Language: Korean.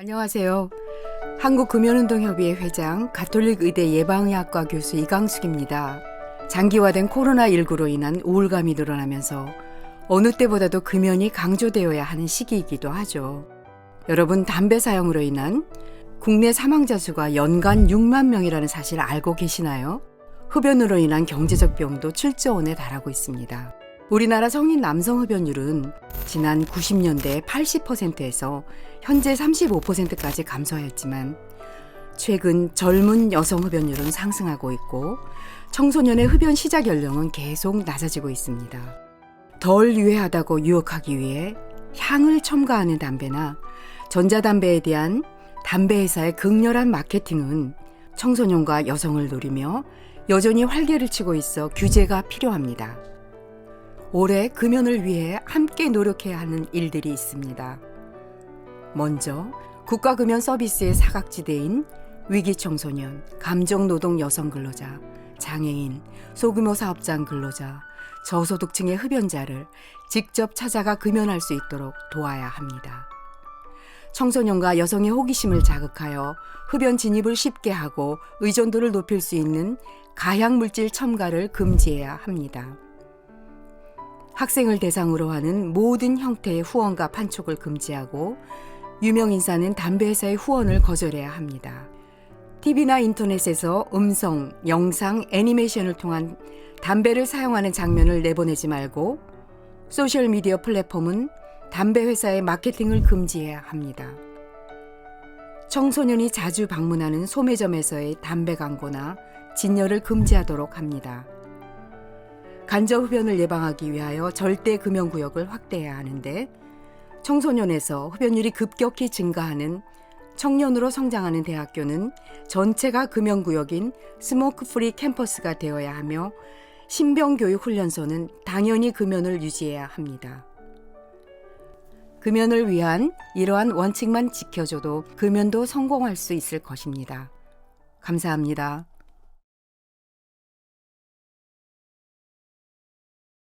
안녕하세요. 한국금연운동협의회 회장 가톨릭 의대 예방의학과 교수 이강숙입니다. 장기화된 코로나19로 인한 우울감이 늘어나면서 어느 때보다도 금연이 강조되어야 하는 시기이기도 하죠. 여러분, 담배 사용으로 인한 국내 사망자 수가 연간 6만 명이라는 사실 알고 계시나요? 흡연으로 인한 경제적 비용도 7조 원에 달하고 있습니다. 우리나라 성인 남성 흡연율은 지난 90년대 80%에서 현재 35%까지 감소하였지만 최근 젊은 여성 흡연율은 상승하고 있고 청소년의 흡연 시작 연령은 계속 낮아지고 있습니다. 덜 유해하다고 유혹하기 위해 향을 첨가하는 담배나 전자담배에 대한 담배 회사의 극렬한 마케팅은 청소년과 여성을 노리며 여전히 활개를 치고 있어 규제가 필요합니다. 올해 금연을 위해 함께 노력해야 하는 일들이 있습니다. 먼저 국가금연 서비스의 사각지대인 위기청소년, 감정노동 여성 근로자, 장애인, 소규모 사업장 근로자, 저소득층의 흡연자를 직접 찾아가 금연할 수 있도록 도와야 합니다. 청소년과 여성의 호기심을 자극하여 흡연 진입을 쉽게 하고 의존도를 높일 수 있는 가향물질 첨가를 금지해야 합니다. 학생을 대상으로 하는 모든 형태의 후원과 판촉을 금지하고 유명인사는 담배회사의 후원을 거절해야 합니다. TV나 인터넷에서 음성, 영상, 애니메이션을 통한 담배를 사용하는 장면을 내보내지 말고 소셜미디어 플랫폼은 담배 회사의 마케팅을 금지해야 합니다. 청소년이 자주 방문하는 소매점에서의 담배 광고나 진열을 금지하도록 합니다. 간접 흡연을 예방하기 위하여 절대 금연 구역을 확대해야 하는데 청소년에서 흡연율이 급격히 증가하는 청년으로 성장하는 대학교는 전체가 금연 구역인 스모크 프리 캠퍼스가 되어야 하며 신병 교육 훈련소는 당연히 금연을 유지해야 합니다. 금연을 위한 이러한 원칙만 지켜줘도 금연도 성공할 수 있을 것입니다. 감사합니다.